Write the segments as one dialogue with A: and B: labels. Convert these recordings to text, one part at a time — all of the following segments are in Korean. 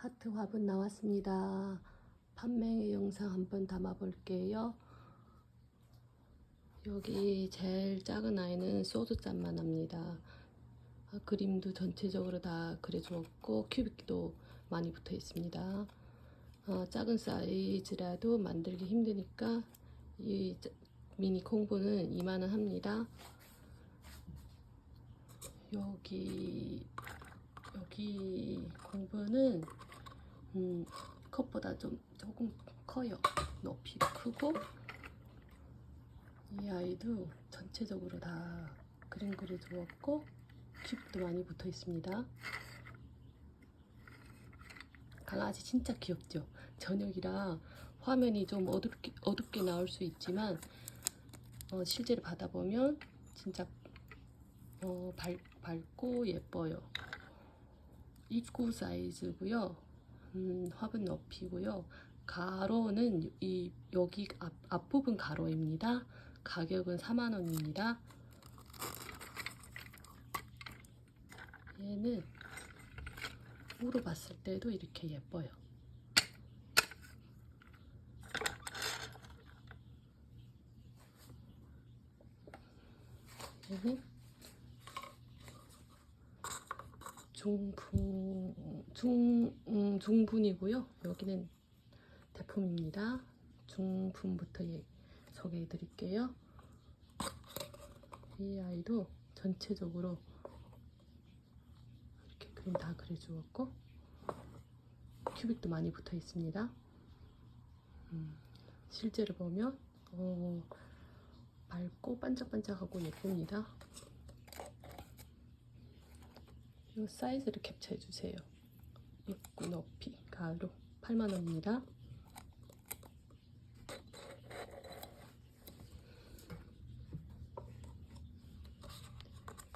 A: 하트 화분 나왔습니다. 판매 영상 한번 담아 볼게요. 여기 제일 작은 아이는 소주잔만 합니다. 아, 그림도 전체적으로 다 그려주었고 큐빅도 많이 붙어 있습니다. 어, 작은 사이즈라도 만들기 힘드니까 이 자- 미니 콩보는 2만원 합니다. 여기 여기 공부는 음, 컵보다 좀 조금 커요. 높이가 크고 이 아이도 전체적으로 다 그림 그려 주었고 큐브도 많이 붙어 있습니다. 강아지 진짜 귀엽죠? 저녁이라 화면이 좀 어둡게, 어둡게 나올 수 있지만 어, 실제로 받아보면 진짜 어, 밝, 밝고 예뻐요. 입구 사이즈고요. 음, 화분 높이고요. 가로는 이 여기 앞, 앞부분 가로입니다. 가격은 4만 원입니다. 얘는 우로 봤을 때도 이렇게 예뻐요. 얘는 중분 중 음, 중분이고요. 여기는 대품입니다. 중분부터 예, 소개해 드릴게요. 이 아이도 전체적으로 이렇게 그림 다 그려 주었고 큐빅도 많이 붙어 있습니다. 음, 실제로 보면 어, 밝고 반짝반짝하고 예쁩니다. 이 사이즈를 캡처해 주세요. 입구 높이 가로 8만 원입니다.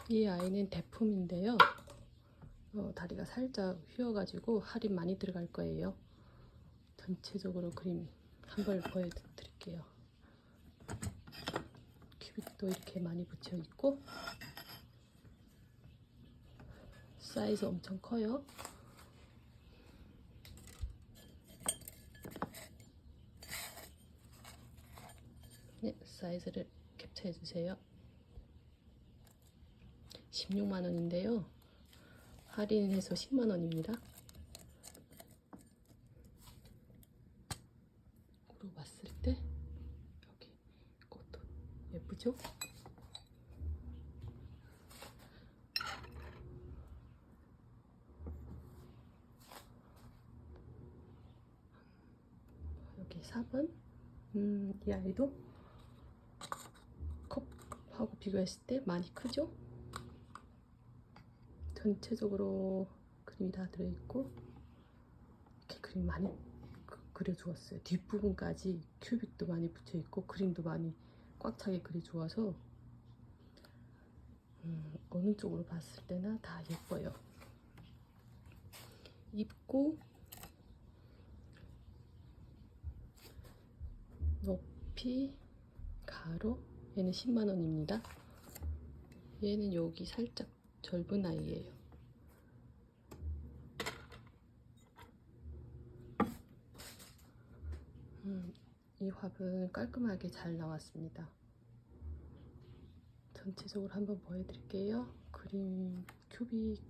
A: 이 아이는 대품인데요. 어, 다리가 살짝 휘어가지고 할인 많이 들어갈 거예요. 전체적으로 그림 한번 보여드릴게요. 큐빅도 이렇게 많이 붙여 있고 사이즈 엄청 커요. 사이즈를 캡처해 주세요. 16만 원인데요. 할인해서 10만 원입니다. 으로 봤을 때 여기 꽃도 예쁘죠? 여기 4번 음, 이 아이도 컵 하고 비교했을 때 많이 크죠? 전체적으로 그림이 다 들어있고 이렇게 그림 많이 그, 그려주었어요. 뒷부분까지 큐빅도 많이 붙여있고 그림도 많이 꽉 차게 그려주어서 음, 어느 쪽으로 봤을 때나 다 예뻐요. 입고 높이 가로 얘는 10만원입니다. 얘는 여기 살짝 젊은 아이예요. 음, 이 화분 깔끔하게 잘 나왔습니다. 전체적으로 한번 보여드릴게요. 그림 큐빅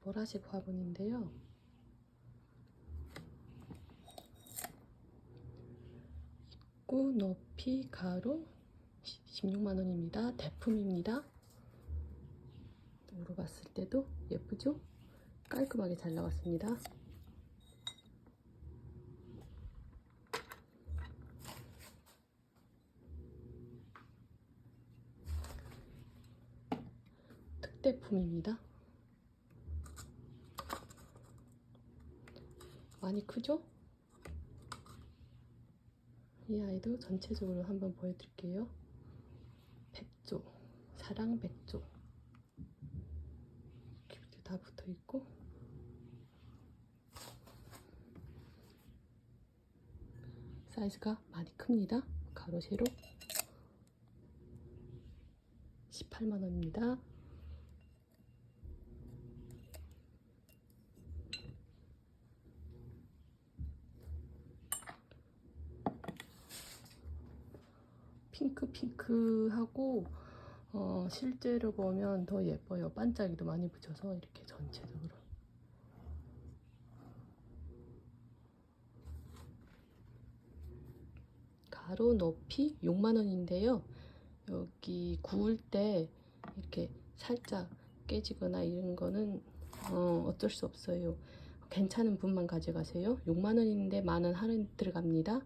A: 보라색 화분인데요. 입구 높이 가로 16만원입니다. 대품입니다. 으로 봤을 때도 예쁘죠? 깔끔하게 잘 나왔습니다. 특대품입니다. 많이 크죠? 이 아이도 전체적으로 한번 보여드릴게요. 백조, 사랑 백조. 이렇게 다 붙어 있고. 사이즈가 많이 큽니다. 가로 세로 18만 원입니다. 핑크 핑크하고 어, 실제로 보면 더 예뻐요. 반짝이도 많이 붙여서 이렇게 전체적으로. 가로 높이 6만 원인데요. 여기 구울 때 이렇게 살짝 깨지거나 이런 거는 어, 어쩔 수 없어요. 괜찮은 분만 가져가세요. 6만 원인데 만원 할인 들어갑니다.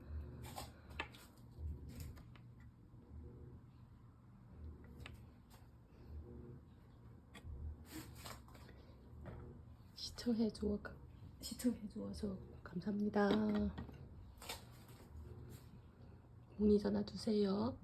A: 시청해 주어 시청해 주어서 감사합니다. 문의 전화 주세요.